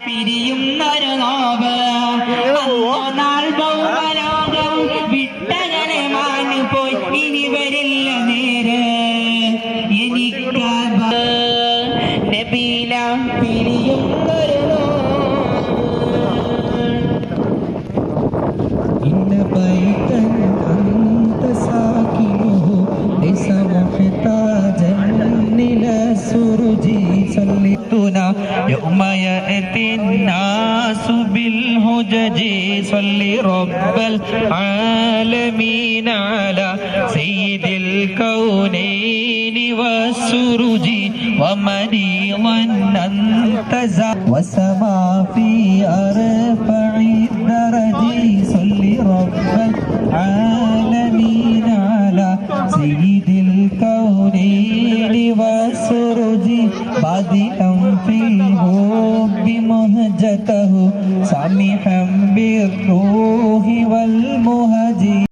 പിരിയും നരനാവ് നാൾ ഭൗമലോകം വിട്ടകനെ മാഞ്ഞു പോയി. ഇനി വരില്ല നേരെ. എനിക്ക് നബീല പിരിയും ഇന്ന് പൈത്ത سرج صليتنا يوم يأتي الناس بالهجج صل رب العالمين على سيد الكونين والسرج ومريضا أنت زا- وسما في أرفع الدرج صل رب العالمين. بادئا في الحب مهجته سامحا بالروح والمهج